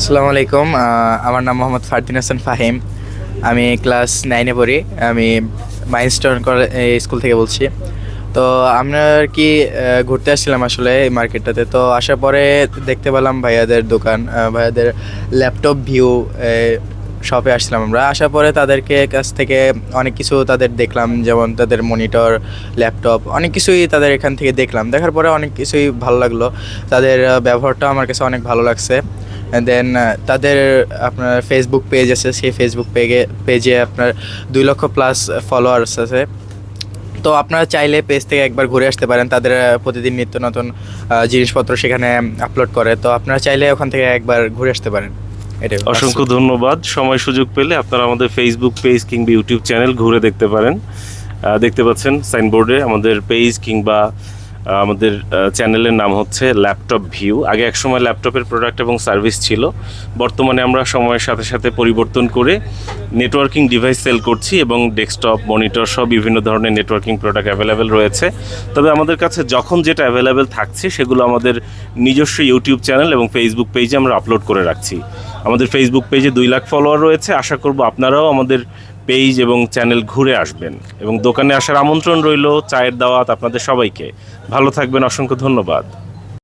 আসসালামু আলাইকুম আমার নাম মোহাম্মদ ফারদিন হাসান ফাহিম। আমি ক্লাস নাইনে পড়ি, আমি মাইলস্টোন স্কুল থেকে বলছি। তো আমরা আর কি ঘুরতে আসছিলাম আসলে এই মার্কেটটাতে তো আসার পরে দেখতে পেলাম ভাইয়াদের দোকান ভাইয়াদের ল্যাপটপ ভিউ শপে আসছিলাম আমরা। আসার পরে তাদেরকে কাছ থেকে অনেক কিছু তাদের দেখলাম, যেমন তাদের মনিটর ল্যাপটপ অনেক কিছুই তাদের এখান থেকে দেখলাম। দেখার পরে অনেক কিছুই ভালো লাগল। তাদের ব্যবহারটা আমার কাছে অনেক ভালো লাগছে। দেন তাদের আপনার ফেসবুক পেজ আছে, সেই ফেসবুক পেজে পেজে আপনার দুই লক্ষ প্লাস ফলোয়ার্স আছে। তো আপনারা চাইলে পেজ থেকে একবার ঘুরে আসতে পারেন, তাদের প্রতিদিন নিত্য নতুন জিনিসপত্র সেখানে আপলোড করে। তো আপনারা চাইলে ওখান থেকে একবার ঘুরে আসতে পারেন। অসংখ্য ধন্যবাদ। সময় সুযোগ পেলে আপনারা আমাদের ফেসবুক পেজ কিংবা ইউটিউব চ্যানেল ঘুরে দেখতে পারেন। দেখতে পাচ্ছেন সাইনবোর্ডে আমাদের পেজ কিংবা আমাদের চ্যানেলের নাম হচ্ছে ল্যাপটপ ভিউ। আগে একসময় ল্যাপটপের প্রোডাক্ট এবং সার্ভিস ছিল। বর্তমানে আমরা সময়ের সাথে সাথে পরিবর্তন করে নেটওয়ার্কিং ডিভাইস সেল করছি এবং ডেস্কটপ মনিটর সব বিভিন্ন ধরনের নেটওয়ার্কিং প্রোডাক্ট অ্যাভেলেবেল রয়েছে। তবে আমাদের কাছে যখন যেটা অ্যাভেলেবেল থাকছে, সেগুলো আমাদের নিজস্ব ইউটিউব চ্যানেল এবং ফেসবুক পেজে আমরা আপলোড করে রাখছি। আমাদের ফেসবুক পেজে দুই লাখ ফলোয়ার রয়েছে। আশা করব আপনারাও আমাদের পেজ এবং চ্যানেল ঘুরে আসবেন এবং দোকানে আসার আমন্ত্রণ রইল, চায়ের দাওয়াত আপনাদের সবাইকে। ভালো থাকবেন, অসংখ্য ধন্যবাদ।